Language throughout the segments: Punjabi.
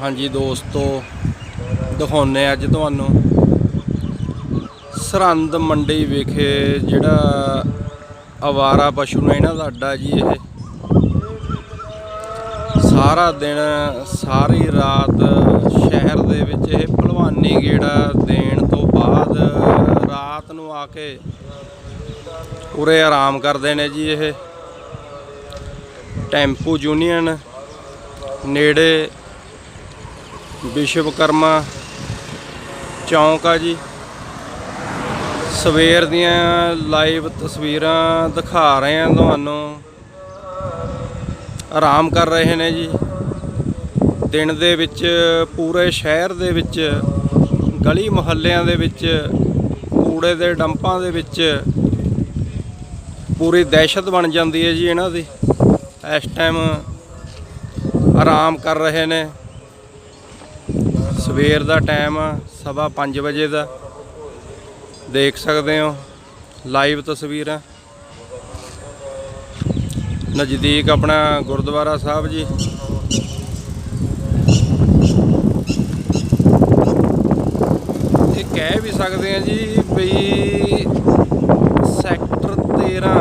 ਹਾਂਜੀ ਦੋਸਤੋ ਦਿਖਾਉਨੇ ਅੱਜ ਤੁਹਾਨੂੰ। ਸਰਹੰਦ ਮੰਡੀ ਵਿਖੇ ਜਿਹੜਾ ਆਵਾਰਾ ਪਸ਼ੂ ਨੇ ਇਹਨਾਂ ਦਾ ਅੱਡਾ ਜੀ ਇਹ। ਸਾਰਾ ਦਿਨ, ਸਾਰੀ ਰਾਤ ਸ਼ਹਿਰ ਦੇ ਵਿੱਚ ਇਹ ਭਲਵਾਨੀ ਗੇੜਾ ਦੇਣ ਤੋਂ ਬਾਅਦ ਰਾਤ ਨੂੰ ਆ ਕੇ ਉਰੇ ਆਰਾਮ ਕਰਦੇ ਨੇ ਜੀ ਇਹ। ਟੈਂਪੂ ਯੂਨੀਅਨ ਨੇੜੇ ਵਿਸ਼ਵਕਰਮਾ ਚੌਂਕ ਆ ਜੀ। ਸਵੇਰ ਦੀਆਂ ਲਾਈਵ ਤਸਵੀਰਾਂ ਦਿਖਾ ਰਹੇ ਹਾਂ ਤੁਹਾਨੂੰ। ਆਰਾਮ ਕਰ ਰਹੇ ਨੇ ਜੀ। ਦਿਨ ਦੇ ਵਿੱਚ, ਪੂਰੇ ਸ਼ਹਿਰ ਦੇ ਵਿੱਚ, ਗਲੀ ਮੁਹੱਲਿਆਂ ਦੇ ਵਿੱਚ, ਕੂੜੇ ਦੇ ਡੰਪਾਂ ਦੇ ਵਿੱਚ ਪੂਰੀ ਦਹਿਸ਼ਤ ਬਣ ਜਾਂਦੀ ਹੈ ਜੀ ਇਹਨਾਂ ਦੀ। ਇਸ ਟਾਈਮ ਆਰਾਮ ਕਰ ਰਹੇ ਨੇ। ਸਵੇਰ ਦਾ ਟਾਈਮ ਆ, ਸਵਾ 5 ਵਜੇ ਦਾ। ਦੇਖ ਸਕਦੇ ਹੋ, ਲਾਈਵ ਤਸਵੀਰਾਂ ਨਜ਼ਦੀਕ ਆਪਣਾ ਗੁਰਦੁਆਰਾ ਸਾਹਿਬ ਜੀ। ਇਹ ਕਹਿ ਵੀ ਸਕਦੇ ਆ ਜੀ ਬਈ ਸੈਕਟਰ 13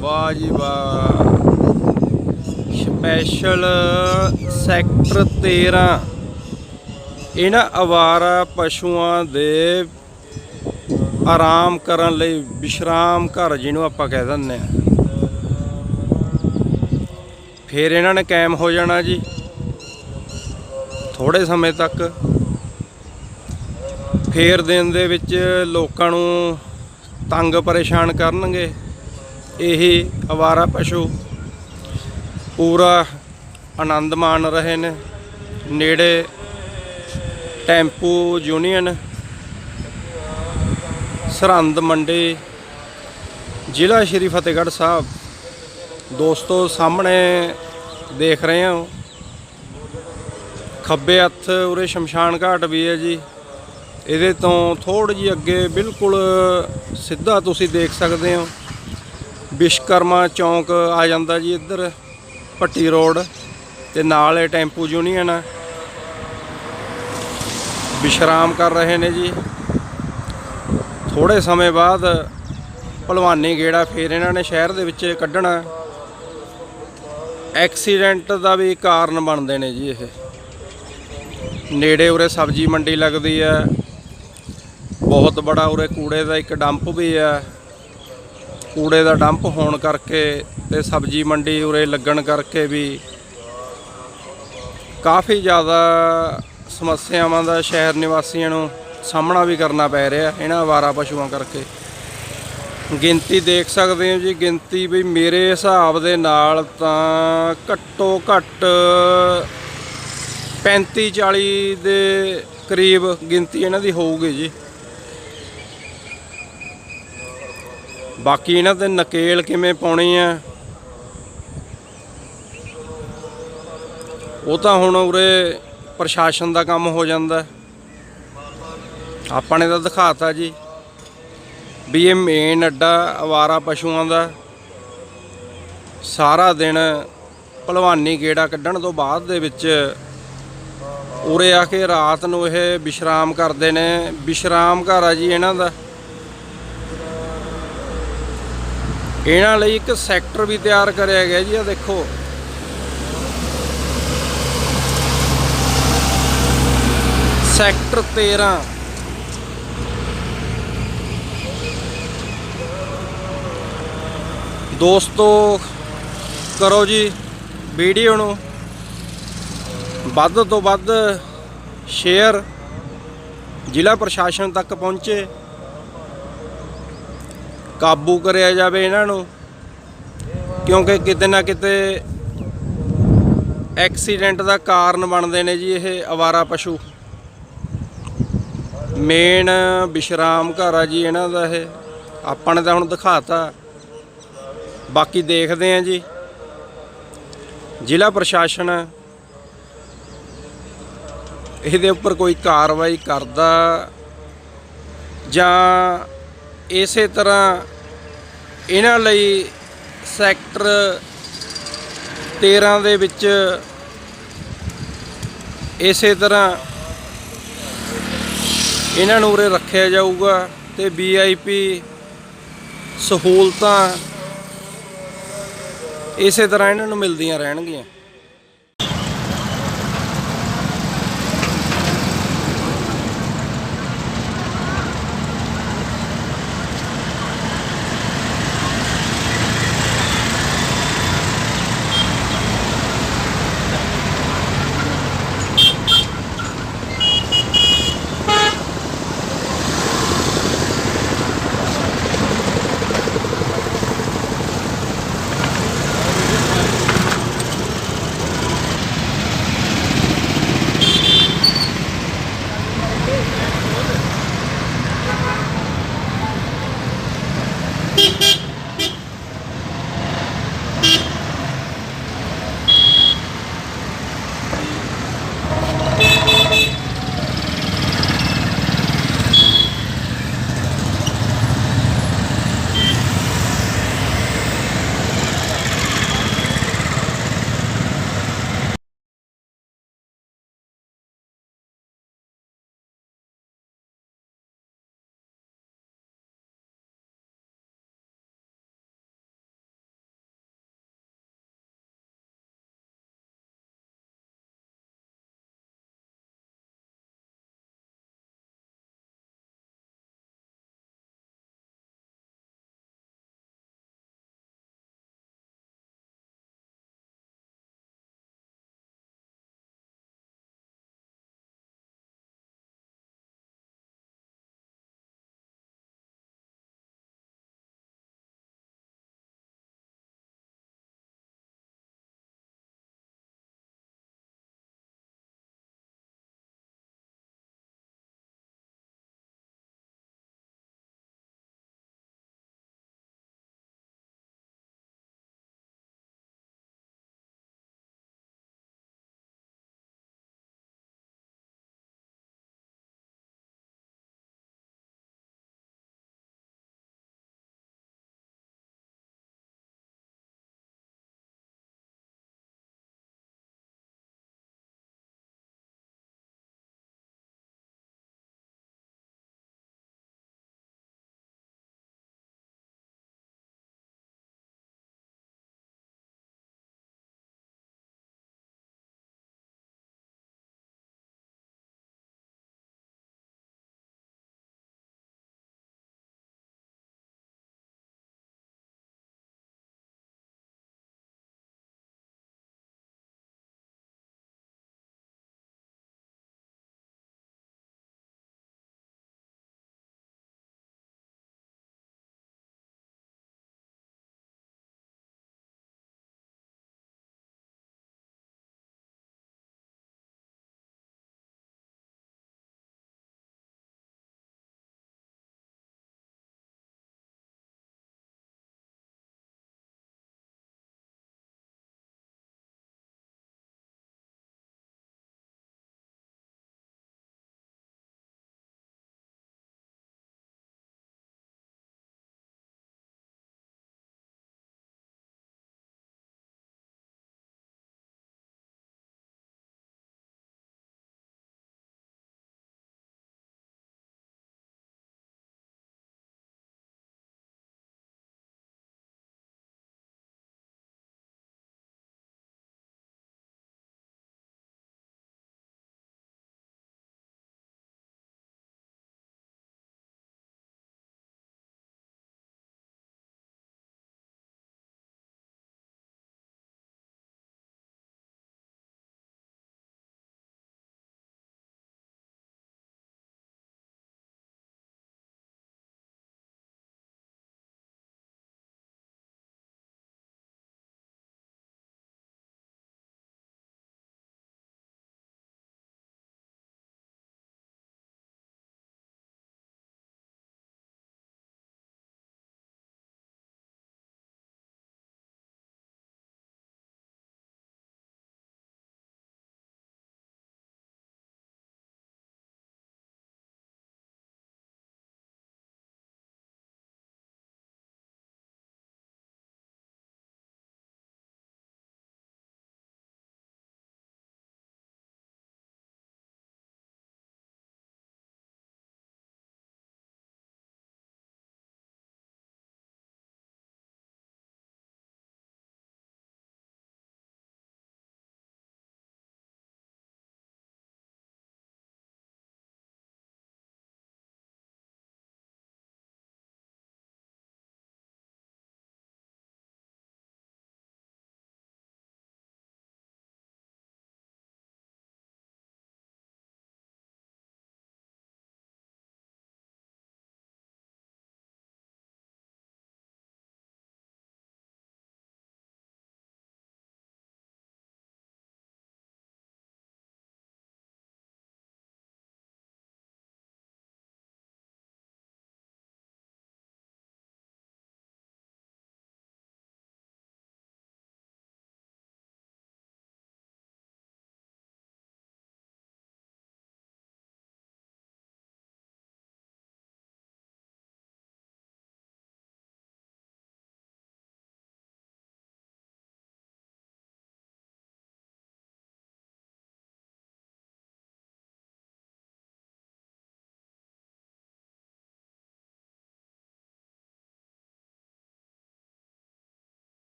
ਵਾਹ ਜੀ ਵਾਹ। ਸਪੈਸ਼ਲ ਸੈਕਟਰ 13 ਇਹਨਾਂ ਅਵਾਰਾ ਪਸ਼ੂਆਂ ਦੇ ਆਰਾਮ ਕਰਨ ਲਈ ਵਿਸ਼ਰਾਮ ਘਰ ਜਿਹਨੂੰ ਆਪਾਂ ਕਹਿ ਦਿੰਦੇ ਆ ਫਿਰ ਇਹਨਾਂ ਨੇ ਕਾਇਮ ਹੋ ਜਾਣਾ ਜੀ। ਥੋੜੇ ਸਮੇਂ ਤੱਕ। ਫੇਰ ਦਿਨ ਦੇ ਵਿੱਚ ਲੋਕਾਂ ਨੂੰ ਤੰਗ ਪਰੇਸ਼ਾਨ ਕਰਨਗੇ। ਇਹੀ ਅਵਾਰਾ ਪਸ਼ੂ। ਪੂਰਾ ਆਨੰਦ ਮਾਣ ਰਹੇ ਨੇ। ਨੇੜੇ ਟੈਂਪੂ ਯੂਨੀਅਨ, ਸਰਹੰਦ ਮੰਡੀ, ਜ਼ਿਲ੍ਹਾ ਸ਼੍ਰੀ ਫਤਿਹਗੜ੍ਹ ਸਾਹਿਬ। ਦੋਸਤੋ, ਸਾਹਮਣੇ ਦੇਖ ਰਹੇ ਹੋ। ਖੱਬੇ ਹੱਥ ਉਰੇ ਸ਼ਮਸ਼ਾਨ ਘਾਟ ਵੀ ਹੈ ਜੀ। ਇਹਦੇ ਤੋਂ ਥੋੜੀ ਜਿਹੀ ਅੱਗੇ ਬਿਲਕੁਲ ਸਿੱਧਾ ਤੁਸੀਂ ਦੇਖ ਸਕਦੇ ਹੋ। ਵਿਸ਼ਕਰਮਾ ਚੌਂਕ ਆ ਜਾਂਦਾ ਜੀ ਇੱਧਰ ਪੱਟੀ ਰੋਡ। ਤੇ ਨਾਲ ਇਹ ਟੈਂਪੂ ਯੂਨੀਅਨ ਆ। ਵਿਸ਼ਰਾਮ ਕਰ ਰਹੇ ਨੇ ਜੀ। ਥੋੜੇ ਸਮੇਂ ਬਾਅਦ ਭਲਵਾਨੀ ਗੇੜਾ ਫੇਰ ਇਹਨਾਂ ਨੇ ਸ਼ਹਿਰ ਦੇ ਵਿੱਚ ਕੱਢਣਾ। ਐਕਸੀਡੈਂਟ ਦਾ ਵੀ ਕਾਰਨ ਬਣਦੇ ਨੇ ਜੀ ਇਹ। ਨੇੜੇ ਉਰੇ ਸਬਜ਼ੀ ਮੰਡੀ ਲੱਗਦੀ ਹੈ। ਬਹੁਤ ਬੜਾ ਉਰੇ ਕੂੜੇ ਦਾ ਇੱਕ ਡੰਪ ਵੀ ਹੈ। ਕੂੜੇ ਦਾ ਡੰਪ ਹੋਣ ਕਰਕੇ ਤੇ ਸਬਜ਼ੀ ਮੰਡੀ ਉਰੇ ਲੱਗਣ ਕਰਕੇ ਵੀ ਕਾਫੀ ਜ਼ਿਆਦਾ ਸਮੱਸਿਆਵਾਂ ਦਾ ਸ਼ਹਿਰ ਨਿਵਾਸੀਆਂ ਨੂੰ ਸਾਹਮਣਾ ਵੀ ਕਰਨਾ ਪੈ ਰਿਹਾ ਇਹਨਾਂ ਆਵਾਰਾ ਪਸ਼ੂਆਂ ਕਰਕੇ। ਗਿਣਤੀ ਦੇਖ ਸਕਦੇ ਹੋ ਜੀ, ਗਿਣਤੀ ਵੀ ਮੇਰੇ ਹਿਸਾਬ ਦੇ ਨਾਲ ਤਾਂ ਘੱਟੋ ਘੱਟ 35 40 ਦੇ ਕਰੀਬ ਗਿਣਤੀ ਇਹਨਾਂ ਦੀ ਹੋਊਗੀ ਜੀ। ਬਾਕੀ ਇਹਨਾਂ ਤੇ ਨਕੇਲ ਕਿਵੇਂ ਪਾਉਣੀ ਆ, ਉਹ ਤਾਂ ਹੁਣ ਉਰੇ ਪ੍ਰਸ਼ਾਸਨ ਦਾ ਕੰਮ ਹੋ ਜਾਂਦਾ। ਆਪਾਂ ਨੇ ਤਾਂ ਦਿਖਾਤਾ ਜੀ ਵੀ ਇਹ ਮੇਨ ਅੱਡਾ ਆਵਾਰਾ ਪਸ਼ੂਆਂ ਦਾ ਸਾਰਾ ਦਿਨ ਭਲਵਾਨੀ ਗੇੜਾ ਕੱਢਣ ਤੋਂ ਬਾਅਦ ਦੇ ਵਿੱਚ ਉਰੇ ਆ ਕੇ ਰਾਤ ਨੂੰ ਇਹ ਵਿਸ਼ਰਾਮ ਕਰਦੇ ਨੇ। ਵਿਸ਼ਰਾਮ ਘਰ ਆ ਜੀ ਇਹਨਾਂ ਦਾ। ਇਹਨਾਂ ਲਈ ਇੱਕ ਸੈਕਟਰ ਵੀ ਤਿਆਰ ਕਰਿਆ ਗਿਆ ਜੀ ਆ ਦੇਖੋ। ਸੈਕਟਰ 13 ਦੋਸਤੋ, ਕਰੋ ਜੀ ਵੀਡੀਓ ਨੂੰ। ਵੱਧ ਤੋਂ ਵੱਧ ਸ਼ੇਅਰ ਜ਼ਿਲ੍ਹਾ ਪ੍ਰਸ਼ਾਸਨ ਤੱਕ ਪਹੁੰਚੇ। ਕਾਬੂ ਕਰਿਆ ਜਾਵੇ ਇਹਨਾਂ ਨੂੰ। ਕਿਉਂਕਿ ਕਿਤੇ ਨਾ ਕਿਤੇ ਐਕਸੀਡੈਂਟ ਦਾ ਕਾਰਨ ਬਣਦੇ ਨੇ ਜੀ ਇਹ ਅਵਾਰਾ ਪਸ਼ੂ। ਮੇਨ ਵਿਸ਼ਰਾਮ ਘਰ ਆ ਜੀ ਇਹਨਾਂ ਦਾ ਇਹ। ਆਪਾਂ ਨੇ ਤਾਂ ਹੁਣ ਦਿਖਾਤਾ। ਬਾਕੀ ਦੇਖਦੇ ਆਂ ਜੀ। ਜ਼ਿਲ੍ਹਾ ਪ੍ਰਸ਼ਾਸਨ ਇਹਦੇ ਉੱਪਰ ਕੋਈ ਕਾਰਵਾਈ ਕਰਦਾ ਜਾਂ ਇਸੇ ਤਰ੍ਹਾਂ ਇਹਨਾਂ ਲਈ ਸੈਕਟਰ 13 ਦੇ ਵਿੱਚ ਇਸੇ ਤਰ੍ਹਾਂ ਇਹਨਾਂ ਨੂੰ ਉਰੇ ਰੱਖਿਆ ਜਾਊਗਾ ਤੇ ਵੀਆਈਪੀ ਸਹੂਲਤਾਂ ਇਸੇ ਤਰ੍ਹਾਂ ਇਹਨਾਂ ਨੂੰ ਮਿਲਦੀਆਂ ਰਹਿਣਗੀਆਂ।